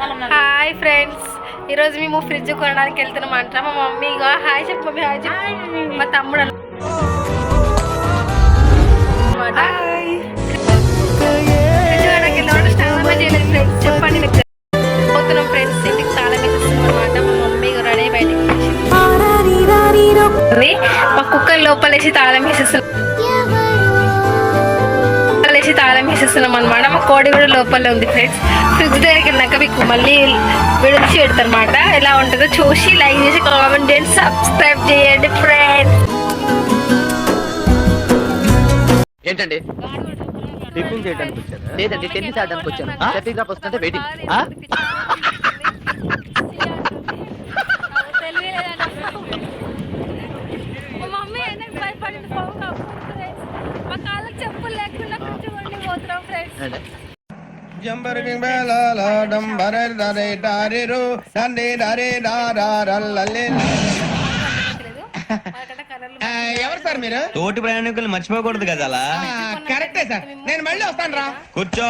Hi friends. ఈరోజు మేము fridge కొనడానికి వెళ్తున్నాం అంట. మా మమ్మీ ఇగో హాయ్ చెప్పు మమ్మీ హాయ్ చెప్పు. మా తమ్ముడు చెప్పండి. పోతున్నాం ఫ్రెండ్స్. ఇంటికి అనమాట మా మమ్మీ రెడీ బయటికి. మా కుక్కర్ లోపలేసి తాళం వేసేస్తున్నాం తాళం వేసేస్తున్నాం అనమాట మా కోడి కూడా లోపల ఉంది ఫ్రెండ్స్. ఫ్రిడ్జ్ దగ్గరికి వెళ్ళాక మీకు మళ్ళీ విడిచి పెడతారనమాట ఎలా ఉంటుందో చూసి లైక్ చేసి కామెంట్ చేయండి. సబ్స్క్రైబ్ చేయండి ఫ్రెండ్స్. ఏంటండి? టిఫిన్ చేయడానికి వచ్చారా? లేదండి టెన్నిస్ ఆడడానికి వచ్చాను. సెటిల్ డ్రాప్ వస్తుంటే వెయిటింగ్ చెప్పులు లేకుండా కూర్చోండి పోతున్నాం ఫ్రెండ్స్ జంబరకింగ్ బేలాల డంబరే దరే డారిరు దండే దరే దారారల్లలే. ఆ, ఎవరు సార్ మీరు తోటి ప్రయాణికులు మర్చిపోకూడదు కదా అలా ఆ, కరెక్టే సార్ నేను మళ్ళీ వస్తాను రా కూర్చో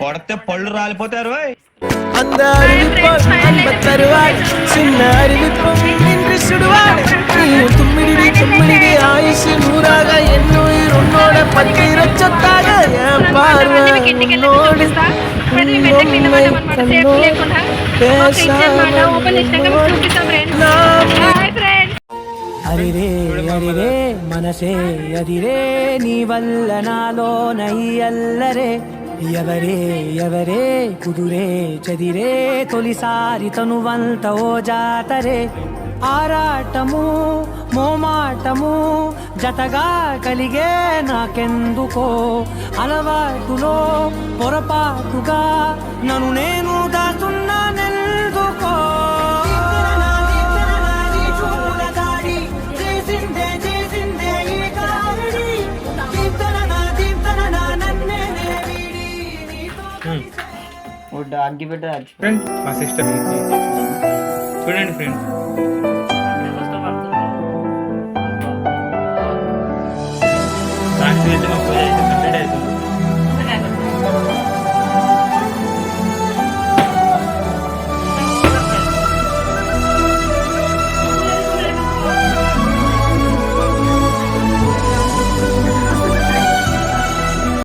కొడితే పళ్ళు రాలిపోతారు ఓయ్. அந்த அறிவிப்போம் அன்ப தருவாய் சின்ன அறிவிப்போம் இன்று சுடுவாய் நீயும் தும்மிடி தும்மிடி ஆயுசு நூறாக என் உயிர் உன்னோட பத்திர சொத்தாக என் ఇంటికి చూపిస్తా. ఇప్పుడు మేము ఎండకి నిలబడ్డాం అనమాట మనసే అదిరే నీ వల్ల నాలో నయ్యల్లరే. ఎవరే ఎవరే కుదురే చదిరే తొలిసారి తనువంత ఓ జాతరే. ఆరాటము మోమాటము జతగా కలిగే నాకెందుకో? అలవాటులో పొరపాటుగా నన్ను నేను దాస్తున్నానెందుకో ఫ్రెండ్ మా సిస్టర్ చూడండి ఫ్రెండ్ Thank you.